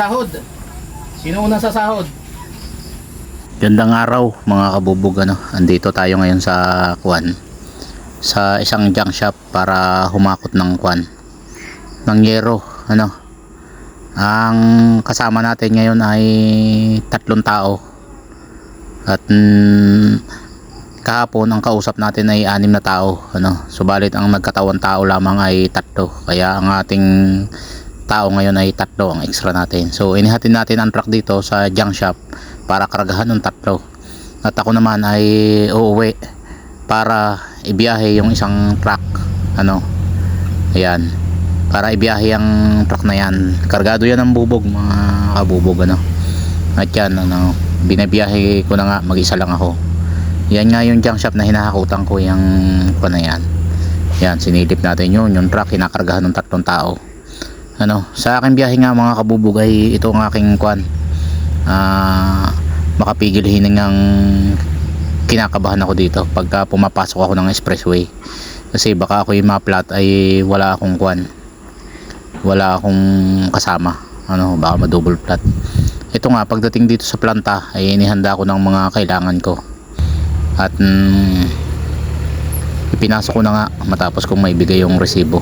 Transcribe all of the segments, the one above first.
sahod. Sino una sa sahod? Gandang araw mga kabubog ano. Andito tayo ngayon sa Kwan. Sa isang junk shop para humakot ng Kwan. Ng yero ano. Ang kasama natin ngayon ay tatlong tao. At mm, kahapon ang kausap natin ay anim na tao ano. Subalit ang nagkatawan tao lamang ay tatlo. Kaya ang ating tao ngayon ay tatlo ang extra natin. So inihatid natin ang truck dito sa junk shop para karagahan ng tatlo. At ako naman ay uuwi para ibiyahe yung isang truck. Ano? Ayan. Para ibiyahe ang truck na yan. Kargado yan ng bubog mga kabubog ano. At yan ano, binabiyahe ko na nga mag-isa lang ako. Yan nga yung junk shop na hinahakutan ko yung pa na yan. Yan, sinilip natin yun. Yung truck kinakargahan ng tatlong tao. Ano, sa aking biyahe nga mga kabubog ay ito ang aking kwan. Ah makapigil hiningang kinakabahan ako dito pagka pumapasok ako ng expressway. Kasi baka ako yung maplat ay wala akong kwan. Wala akong kasama. Ano baka ma-double plat ito nga pagdating dito sa planta ay inihanda ko ng mga kailangan ko. At mm, ipinasok ko na nga matapos kong maibigay yung resibo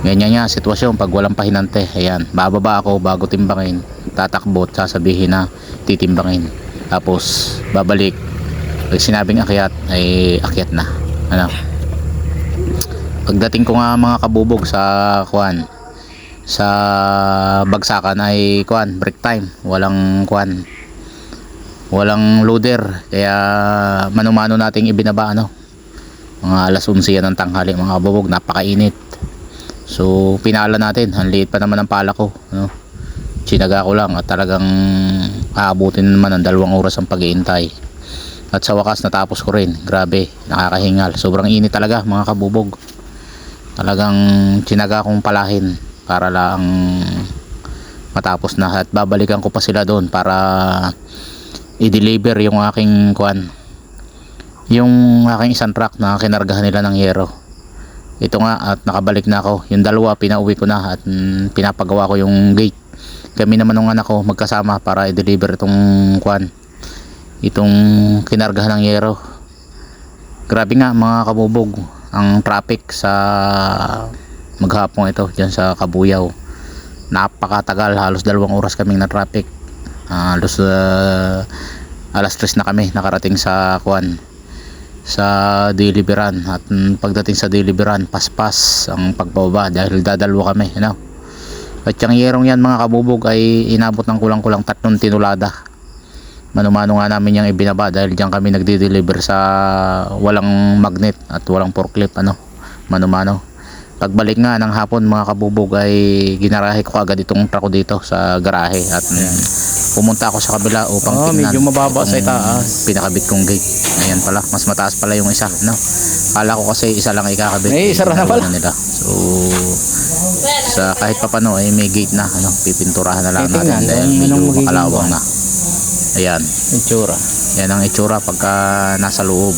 ganyan nga sitwasyon pag walang pahinante ayan bababa ako bago timbangin tatakbo at sasabihin na titimbangin. Tapos babalik. Pag sinabing akyat ay akyat na. Ano? Pagdating ko nga mga kabubog sa kwan sa bagsakan ay kwan break time. Walang kwan walang loader kaya manumano nating ibinaba ano? Mga alas 11 yan ng tanghali mga kabubog napakainit So pinala natin, ang liit pa naman ng pala ko, no. Chinaga ko lang at talagang aabutin naman ng dalawang oras ang pag-iintay. At sa wakas natapos ko rin. Grabe, nakakahingal. Sobrang init talaga mga kabubog. Talagang chinaga kong palahin para lang matapos na at babalikan ko pa sila doon para i-deliver yung aking kwan yung aking isang truck na kinargahan nila ng yero ito nga at nakabalik na ako. Yung dalawa pinauwi ko na at mm, pinapagawa ko yung gate. Kami naman ng anak ko magkasama para i-deliver itong kwan. Itong kinargahan ng yero. Grabe nga mga kabubog ang traffic sa maghapon ito dyan sa Kabuyaw. Napakatagal halos dalawang oras kaming na traffic halos uh, alas 3 na kami nakarating sa kwan sa deliveran. At mm, pagdating sa deliveran paspas ang pagbaba dahil dadalwa kami ano at yung yerong yan mga kabubog ay inabot ng kulang-kulang tatlong tinulada. Manumano nga namin yung ibinaba dahil diyan kami nagde-deliver sa walang magnet at walang forklift ano manumano pagbalik nga ng hapon mga kabubog ay ginarahe ko agad itong truck dito sa garahe at mm, pumunta ako sa kabila upang Oh, tingnan medyo mababa sa itaas. pinakabit kong gate ayan pala mas mataas pala yung isa no kala ko kasi isa lang ikakabit Eh, isa na pala. nila so sa kahit papano ay may gate na ano pipinturahan na lang natin dahil medyo makalawang buwan. na ayan Itsura. yan ang itsura pagka nasa loob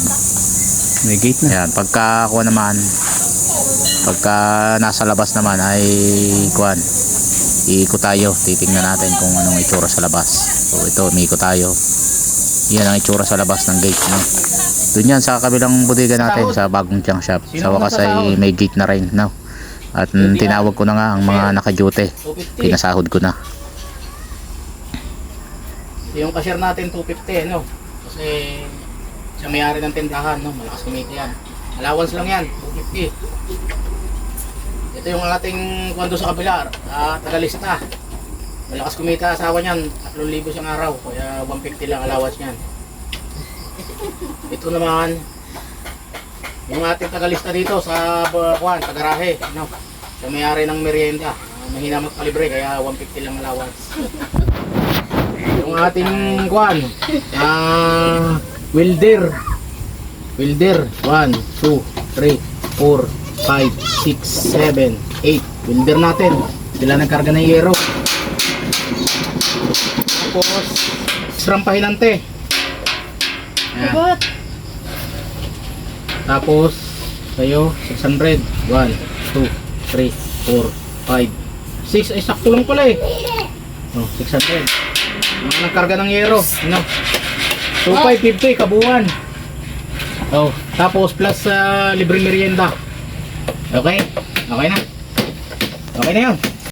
May gate na. Ayan, pagka ako naman, pagka nasa labas naman ay kuan. Iikot tayo, titingnan natin kung anong itsura sa labas. So ito, umiikot tayo. Yan ang itsura sa labas ng gate, no. Doon yan sa kabilang bodega natin sa bagong junk shop. Sa wakas ay may gate na rin, no. At tinawag ko na nga ang mga naka-duty. 250. Pinasahod ko na. Yung cashier natin 250 no. Kasi siya may-ari ng tindahan no, malakas kumita yan. Allowance lang yan, 250. Ito yung ating kwento sa kabila, ah, tagalista. Malakas kumita asawa niyan, 3,000 siyang araw, kaya 150 lang allowance niyan. Ito naman, yung ating tagalista dito sa uh, kwan, tagarahe, no. Siya may-ari ng merienda. Ah, mahina magkalibre, kaya 150 lang allowance. Yung ating kwan, ah, welder. Welder, 1, 2, 3, 4, 5, 6, 7, 8. Welder natin. Sila nagkarga ng yero. Tapos, extra pahinante. Ayan. Tapos, sa'yo, 600. 1, 2, 3, 4, 5, 6. Ay, sakto lang pala eh. Oh, 600. Mga nagkarga ng yero, ano? 2550 kabuuan. Oh, tapos plus sa libreng merienda. Okay? Okay na. Okay na 'yon.